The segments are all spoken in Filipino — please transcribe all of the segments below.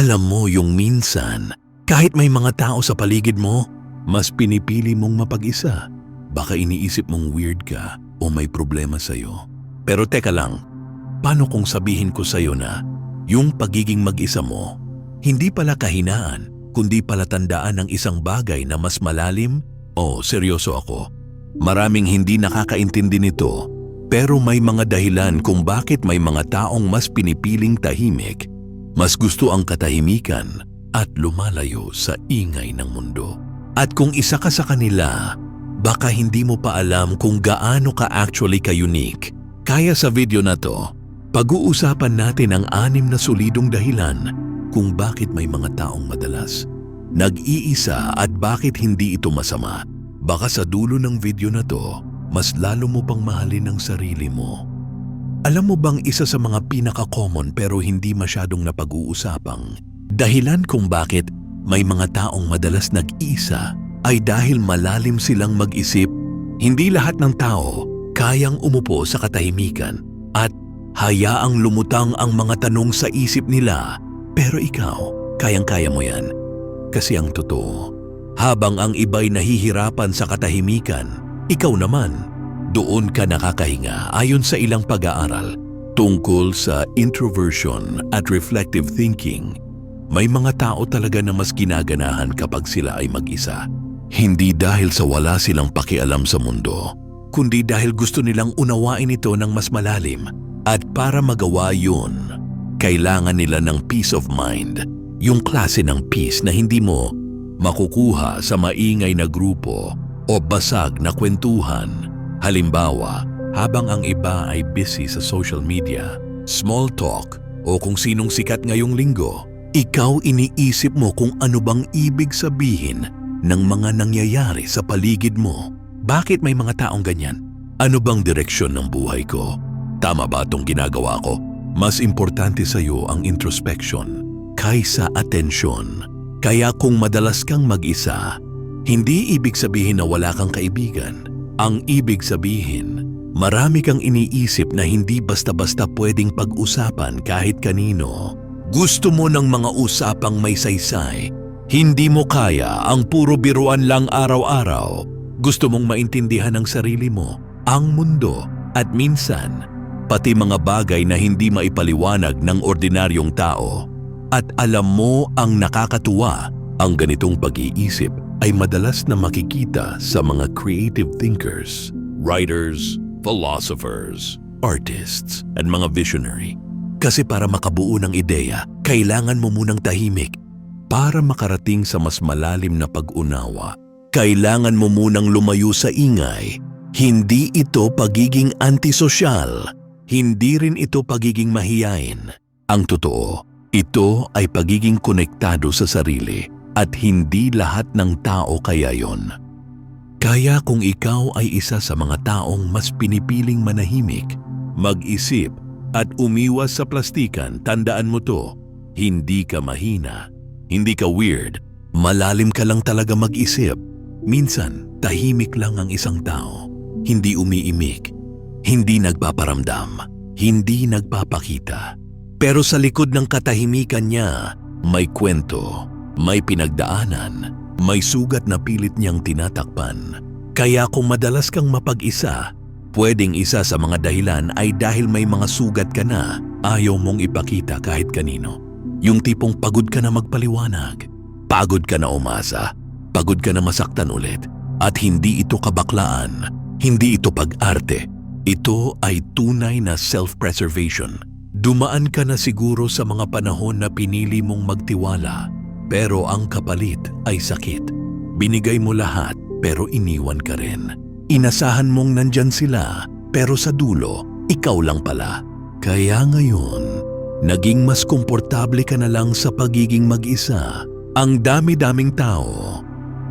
Alam mo yung minsan, kahit may mga tao sa paligid mo, mas pinipili mong mapag-isa. Baka iniisip mong weird ka o may problema sa'yo. Pero teka lang, paano kung sabihin ko sa'yo na yung pagiging mag-isa mo, hindi pala kahinaan, kundi pala tandaan ng isang bagay na mas malalim? O seryoso ako, maraming hindi nakakaintindi nito, pero may mga dahilan kung bakit may mga taong mas pinipiling tahimik, mas gusto ang katahimikan at lumalayo sa ingay ng mundo. At kung isa ka sa kanila, baka hindi mo pa alam kung gaano ka actually ka-unique. Kaya sa video na to, pag-uusapan natin ang anim na solidong dahilan kung bakit may mga taong madalas nag-iisa at bakit hindi ito masama. Baka sa dulo ng video na to, mas lalo mo pang mahalin ang sarili mo. Alam mo bang isa sa mga pinaka-common pero hindi masyadong napag-uusapang dahilan kung bakit may mga taong madalas nag-iisa ay dahil malalim silang mag-isip. Hindi lahat ng tao kayang umupo sa katahimikan at hayaang lumutang ang mga tanong sa isip nila. Pero ikaw, kayang-kaya mo yan. Kasi ang totoo, habang ang iba'y nahihirapan sa katahimikan, ikaw naman, doon ka nakakahinga ayon sa ilang pag-aaral tungkol sa introversion at reflective thinking. May mga tao talaga na mas ginaganahan kapag sila ay mag-isa. Hindi dahil sa wala silang pakialam sa mundo, kundi dahil gusto nilang unawain ito ng mas malalim. At para magawa yun, kailangan nila ng peace of mind. Yung klase ng peace na hindi mo makukuha sa maingay na grupo o basag na kwentuhan. Halimbawa, habang ang iba ay busy sa social media, small talk o kung sinong sikat ngayong linggo, ikaw iniisip mo kung ano bang ibig sabihin ng mga nangyayari sa paligid mo. Bakit may mga taong ganyan? Ano bang direksyon ng buhay ko? Tama ba itong ginagawa ko? Mas importante sa iyo ang introspection kaysa atensyon. Kaya kung madalas kang mag-isa, hindi ibig sabihin na wala kang kaibigan. Ang ibig sabihin, marami kang iniisip na hindi basta-basta pwedeng pag-usapan kahit kanino. Gusto mo ng mga usapang may saysay. Hindi mo kaya ang puro biruan lang araw-araw. Gusto mong maintindihan ang sarili mo, ang mundo, at minsan, pati mga bagay na hindi maipaliwanag ng ordinaryong tao. At alam mo ang nakakatuwa, ang ganitong pag-iisip ay madalas na makikita sa mga creative thinkers, writers, philosophers, artists, and mga visionary. Kasi para makabuo ng ideya, kailangan mo munang tahimik. Para makarating sa mas malalim na pag-unawa, kailangan mo munang lumayo sa ingay. Hindi ito pagiging antisosyal. Hindi rin ito pagiging mahiyain. Ang totoo, ito ay pagiging konektado sa sarili at hindi lahat ng tao kaya yon. Kaya kung ikaw ay isa sa mga taong mas pinipiling manahimik, mag-isip at umiwas sa plastikan, tandaan mo to, hindi ka mahina, hindi ka weird, malalim ka lang talaga mag-isip. Minsan, tahimik lang ang isang tao, hindi umiimik, hindi nagpaparamdam, hindi nagpapakita. Pero sa likod ng katahimikan niya, may kwento, may pinagdaanan, may sugat na pilit niyang tinatakpan. Kaya kung madalas kang mapag-isa, pwedeng isa sa mga dahilan ay dahil may mga sugat ka na ayaw mong ipakita kahit kanino. Yung tipong pagod ka na magpaliwanag, pagod ka na umasa, pagod ka na masaktan ulit, at hindi ito kabaklaan, hindi ito pag-arte, ito ay tunay na self-preservation Dumaan ka na siguro sa mga panahon na pinili mong magtiwala, pero ang kapalit ay sakit. Binigay mo lahat, pero iniwan ka rin. Inasahan mong nandyan sila, pero sa dulo, ikaw lang pala. Kaya ngayon, naging mas komportable ka na lang sa pagiging mag-isa. Ang dami-daming tao.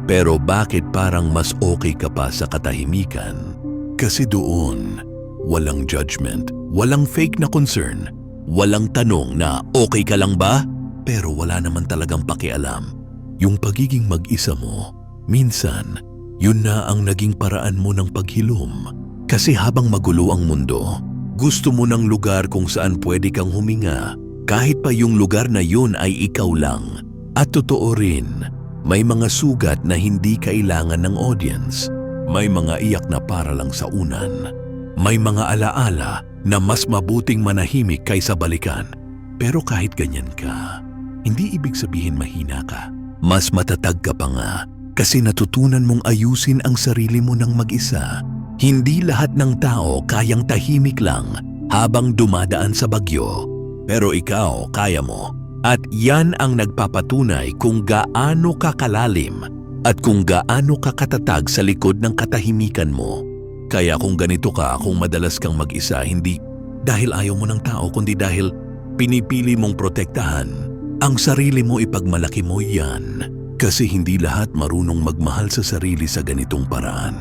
Pero bakit parang mas okay ka pa sa katahimikan? Kasi doon, walang judgment, walang fake na concern, walang tanong na okay ka lang ba? Pero wala naman talagang pakialam. Yung pagiging mag-isa mo, minsan, yun na ang naging paraan mo ng paghilom. Kasi habang magulo ang mundo, gusto mo ng lugar kung saan pwede kang huminga, Kahit pa yung lugar na yun ay ikaw lang. At totoo rin, may mga sugat na hindi kailangan ng audience. May mga iyak na para lang sa unan. May mga alaala na mas mabuting manahimik kaysa balikan. Pero kahit ganyan ka, hindi ibig sabihin mahina ka. Mas matatag ka pa nga kasi natutunan mong ayusin ang sarili mo ng mag-isa. Hindi lahat ng tao kayang tahimik lang habang dumadaan sa bagyo. Pero ikaw, kaya mo. At yan ang nagpapatunay kung gaano ka kalalim at kung gaano ka katatag sa likod ng katahimikan mo. Kaya kung ganito ka, kung madalas kang mag-isa, hindi dahil ayaw mo ng tao, kundi dahil pinipili mong protektahan ang sarili mo ipagmalaki mo yan. Kasi hindi lahat marunong magmahal sa sarili sa ganitong paraan.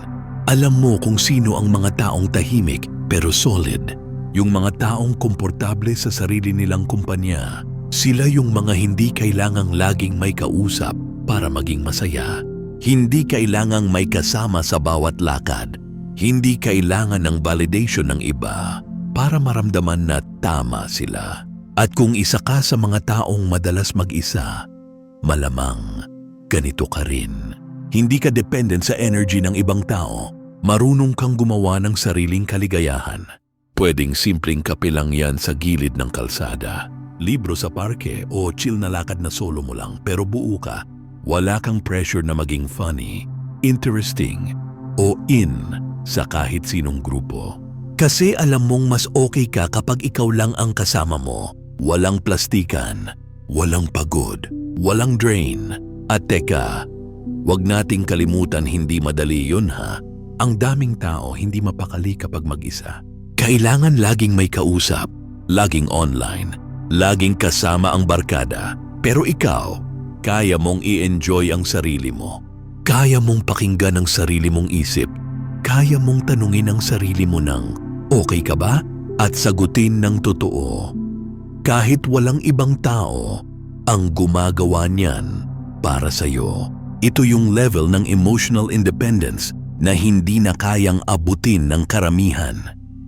Alam mo kung sino ang mga taong tahimik pero solid. Yung mga taong komportable sa sarili nilang kumpanya. Sila yung mga hindi kailangang laging may kausap para maging masaya. Hindi kailangang may kasama sa bawat lakad. Hindi kailangan ng validation ng iba para maramdaman na tama sila. At kung isa ka sa mga taong madalas mag-isa, malamang ganito ka rin. Hindi ka dependent sa energy ng ibang tao. Marunong kang gumawa ng sariling kaligayahan. Pwedeng simpleng kape lang yan sa gilid ng kalsada. Libro sa parke o chill na lakad na solo mo lang pero buo ka. Wala kang pressure na maging funny, interesting, o in sa kahit sinong grupo. Kasi alam mong mas okay ka kapag ikaw lang ang kasama mo. Walang plastikan, walang pagod, walang drain. At teka, wag nating kalimutan hindi madali yun ha. Ang daming tao hindi mapakali kapag mag-isa. Kailangan laging may kausap, laging online, laging kasama ang barkada. Pero ikaw, kaya mong i-enjoy ang sarili mo. Kaya mong pakinggan ang sarili mong isip. Kaya mong tanungin ang sarili mo ng, okay ka ba? At sagutin ng totoo. Kahit walang ibang tao ang gumagawa niyan para sa'yo. Ito yung level ng emotional independence na hindi na kayang abutin ng karamihan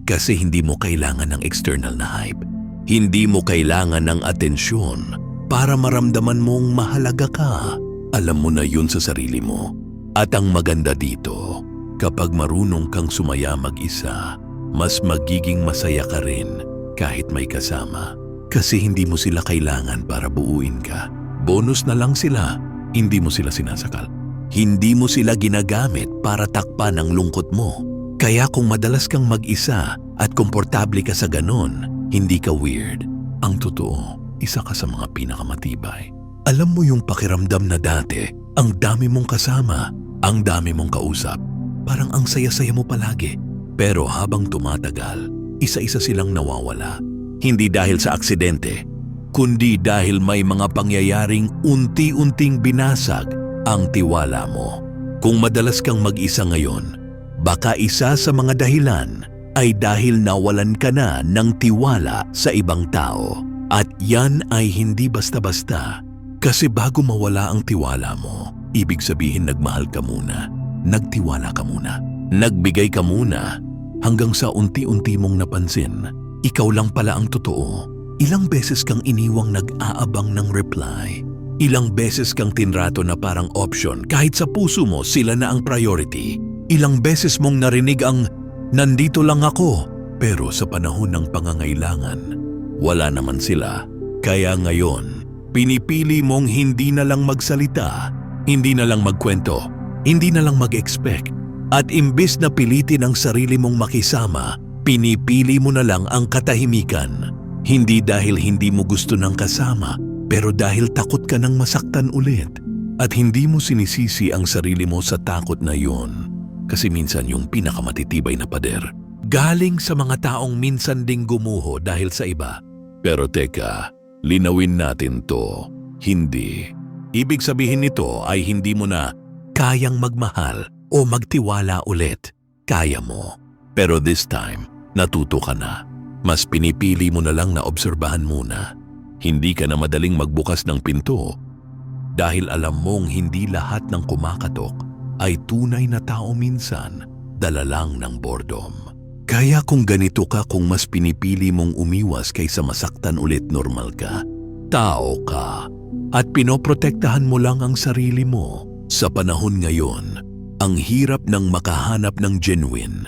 kasi hindi mo kailangan ng external na hype. Hindi mo kailangan ng atensyon para maramdaman mong mahalaga ka. Alam mo na yun sa sarili mo. At ang maganda dito, kapag marunong kang sumaya mag-isa, mas magiging masaya ka rin kahit may kasama. Kasi hindi mo sila kailangan para buuin ka. Bonus na lang sila, hindi mo sila sinasakal. Hindi mo sila ginagamit para takpan ang lungkot mo. Kaya kung madalas kang mag-isa at komportable ka sa ganon, hindi ka weird. Ang totoo, isa ka sa mga pinakamatibay. Alam mo yung pakiramdam na dati, ang dami mong kasama, ang dami mong kausap. Parang ang saya-saya mo palagi. Pero habang tumatagal, isa-isa silang nawawala. Hindi dahil sa aksidente, kundi dahil may mga pangyayaring unti-unting binasag ang tiwala mo. Kung madalas kang mag-isa ngayon, baka isa sa mga dahilan ay dahil nawalan ka na ng tiwala sa ibang tao. At yan ay hindi basta-basta. Kasi bago mawala ang tiwala mo, ibig sabihin nagmahal ka muna, nagtiwala ka muna, nagbigay ka muna, hanggang sa unti-unti mong napansin, ikaw lang pala ang totoo. Ilang beses kang iniwang nag-aabang ng reply. Ilang beses kang tinrato na parang option kahit sa puso mo sila na ang priority. Ilang beses mong narinig ang nandito lang ako pero sa panahon ng pangangailangan, wala naman sila. Kaya ngayon, pinipili mong hindi na lang magsalita, hindi na lang magkwento, hindi na lang mag-expect. At imbis na pilitin ang sarili mong makisama, pinipili mo na lang ang katahimikan. Hindi dahil hindi mo gusto ng kasama, pero dahil takot ka ng masaktan ulit at hindi mo sinisisi ang sarili mo sa takot na yon kasi minsan yung pinakamatitibay na pader galing sa mga taong minsan ding gumuho dahil sa iba. Pero teka, linawin natin to. Hindi. Ibig sabihin nito ay hindi mo na kayang magmahal o magtiwala ulit. Kaya mo. Pero this time, natuto ka na. Mas pinipili mo na lang na obserbahan muna hindi ka na madaling magbukas ng pinto dahil alam mong hindi lahat ng kumakatok ay tunay na tao minsan dala lang ng boredom. Kaya kung ganito ka kung mas pinipili mong umiwas kaysa masaktan ulit normal ka, tao ka at pinoprotektahan mo lang ang sarili mo. Sa panahon ngayon, ang hirap ng makahanap ng genuine.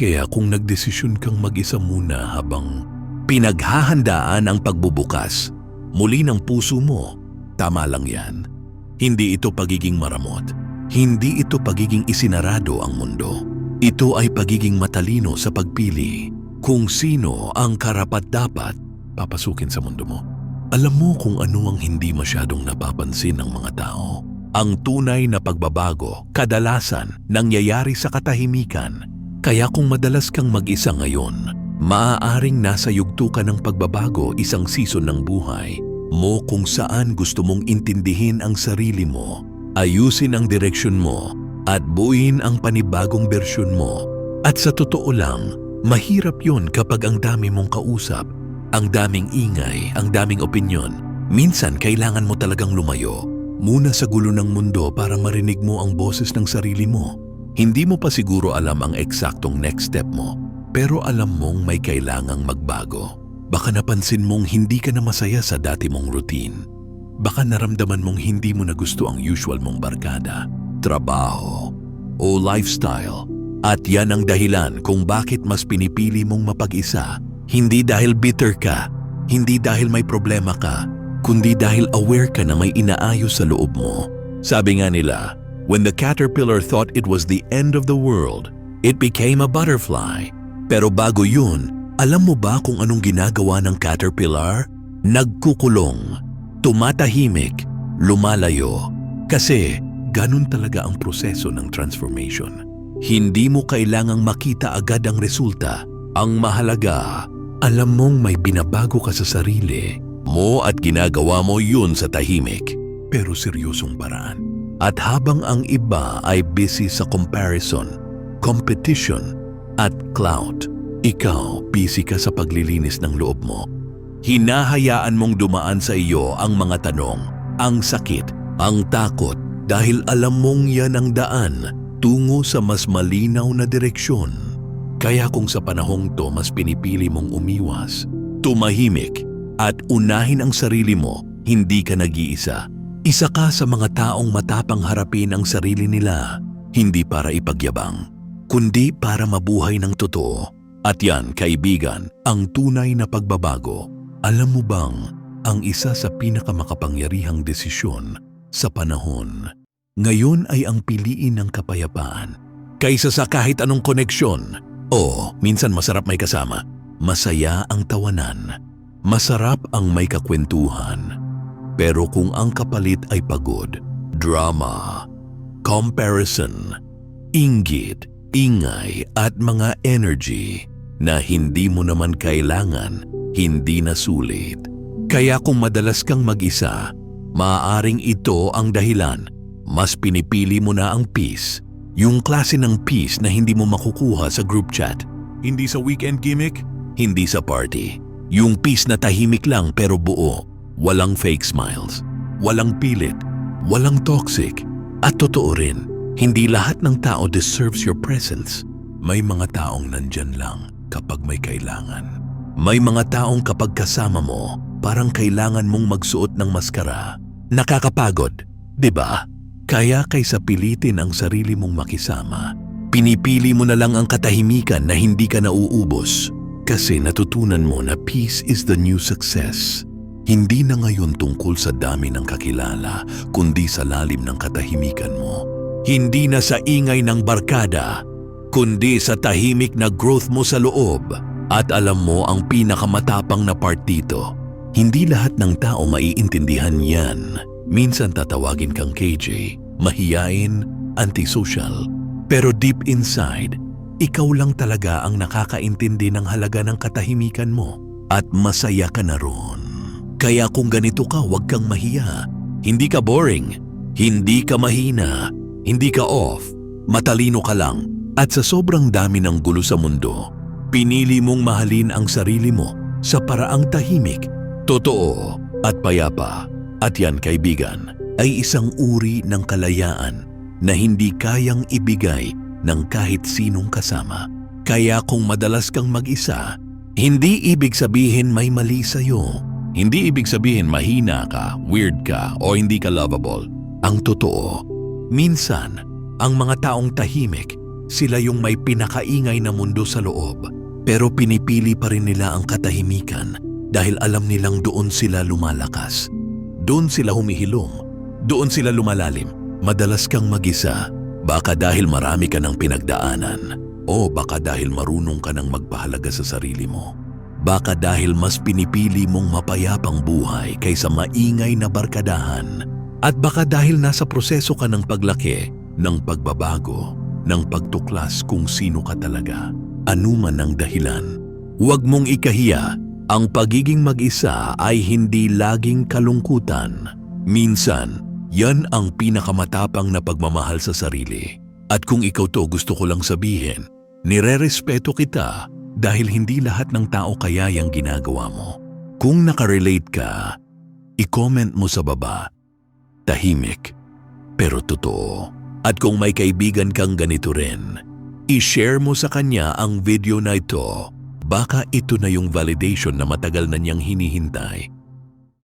Kaya kung nagdesisyon kang mag-isa muna habang pinaghahandaan ang pagbubukas muli ng puso mo, tama lang yan. Hindi ito pagiging maramot. Hindi ito pagiging isinarado ang mundo. Ito ay pagiging matalino sa pagpili kung sino ang karapat-dapat papasukin sa mundo mo. Alam mo kung ano ang hindi masyadong napapansin ng mga tao. Ang tunay na pagbabago kadalasan nangyayari sa katahimikan. Kaya kung madalas kang mag-isa ngayon, maaaring nasa yugto ka ng pagbabago isang season ng buhay mo kung saan gusto mong intindihin ang sarili mo, ayusin ang direksyon mo, at buuin ang panibagong bersyon mo. At sa totoo lang, mahirap yon kapag ang dami mong kausap, ang daming ingay, ang daming opinyon. Minsan kailangan mo talagang lumayo muna sa gulo ng mundo para marinig mo ang boses ng sarili mo. Hindi mo pa siguro alam ang eksaktong next step mo, pero alam mong may kailangang magbago. Baka napansin mong hindi ka na masaya sa dati mong routine. Baka naramdaman mong hindi mo na gusto ang usual mong barkada, trabaho, o lifestyle. At yan ang dahilan kung bakit mas pinipili mong mapag-isa. Hindi dahil bitter ka, hindi dahil may problema ka, kundi dahil aware ka na may inaayos sa loob mo. Sabi nga nila, when the caterpillar thought it was the end of the world, it became a butterfly. Pero bago yun, alam mo ba kung anong ginagawa ng caterpillar? Nagkukulong, tumatahimik, lumalayo. Kasi ganun talaga ang proseso ng transformation. Hindi mo kailangang makita agad ang resulta. Ang mahalaga, alam mong may binabago ka sa sarili mo at ginagawa mo yun sa tahimik pero seryosong paraan. At habang ang iba ay busy sa comparison, competition at clout, ikaw busy ka sa paglilinis ng loob mo. Hinahayaan mong dumaan sa iyo ang mga tanong, ang sakit, ang takot dahil alam mong yan ang daan tungo sa mas malinaw na direksyon. Kaya kung sa panahong to mas pinipili mong umiwas, tumahimik at unahin ang sarili mo, hindi ka nag-iisa. Isa ka sa mga taong matapang harapin ang sarili nila, hindi para ipagyabang, kundi para mabuhay ng totoo. At yan, kaibigan, ang tunay na pagbabago. Alam mo bang, ang isa sa pinakamakapangyarihang desisyon sa panahon, ngayon ay ang piliin ng kapayapaan. Kaysa sa kahit anong koneksyon, o minsan masarap may kasama, masaya ang tawanan. Masarap ang may kakwentuhan. Pero kung ang kapalit ay pagod, drama, comparison, inggit, ingay at mga energy na hindi mo naman kailangan, hindi na sulit. Kaya kung madalas kang mag-isa, maaaring ito ang dahilan. Mas pinipili mo na ang peace. Yung klase ng peace na hindi mo makukuha sa group chat. Hindi sa weekend gimmick, hindi sa party yung peace na tahimik lang pero buo, walang fake smiles, walang pilit, walang toxic. At totoo rin, hindi lahat ng tao deserves your presence. May mga taong nandyan lang kapag may kailangan. May mga taong kapag kasama mo, parang kailangan mong magsuot ng maskara. Nakakapagod, di ba? Kaya kaysa pilitin ang sarili mong makisama, pinipili mo na lang ang katahimikan na hindi ka nauubos kasi natutunan mo na peace is the new success. Hindi na ngayon tungkol sa dami ng kakilala, kundi sa lalim ng katahimikan mo. Hindi na sa ingay ng barkada, kundi sa tahimik na growth mo sa loob. At alam mo ang pinakamatapang na part dito, hindi lahat ng tao maiintindihan yan. Minsan tatawagin kang KJ, mahiyain, antisocial. Pero deep inside, ikaw lang talaga ang nakakaintindi ng halaga ng katahimikan mo at masaya ka na ron. Kaya kung ganito ka, huwag kang mahiya. Hindi ka boring, hindi ka mahina, hindi ka off, matalino ka lang. At sa sobrang dami ng gulo sa mundo, pinili mong mahalin ang sarili mo sa paraang tahimik, totoo at payapa. At yan kaibigan ay isang uri ng kalayaan na hindi kayang ibigay ng kahit sinong kasama. Kaya kung madalas kang mag-isa, hindi ibig sabihin may mali sa'yo. Hindi ibig sabihin mahina ka, weird ka, o hindi ka lovable. Ang totoo, minsan, ang mga taong tahimik, sila yung may pinakaingay na mundo sa loob. Pero pinipili pa rin nila ang katahimikan dahil alam nilang doon sila lumalakas. Doon sila humihilom. Doon sila lumalalim. Madalas kang mag-isa. Baka dahil marami ka ng pinagdaanan. O baka dahil marunong ka ng magpahalaga sa sarili mo. Baka dahil mas pinipili mong mapayapang buhay kaysa maingay na barkadahan. At baka dahil nasa proseso ka ng paglaki, ng pagbabago, ng pagtuklas kung sino ka talaga. Anuman ang dahilan. Huwag mong ikahiya, ang pagiging mag-isa ay hindi laging kalungkutan. Minsan, yan ang pinakamatapang na pagmamahal sa sarili. At kung ikaw to gusto ko lang sabihin, nire-respeto kita dahil hindi lahat ng tao kaya yung ginagawa mo. Kung nakarelate ka, i-comment mo sa baba, tahimik, pero totoo. At kung may kaibigan kang ganito rin, i-share mo sa kanya ang video na ito. Baka ito na yung validation na matagal na niyang hinihintay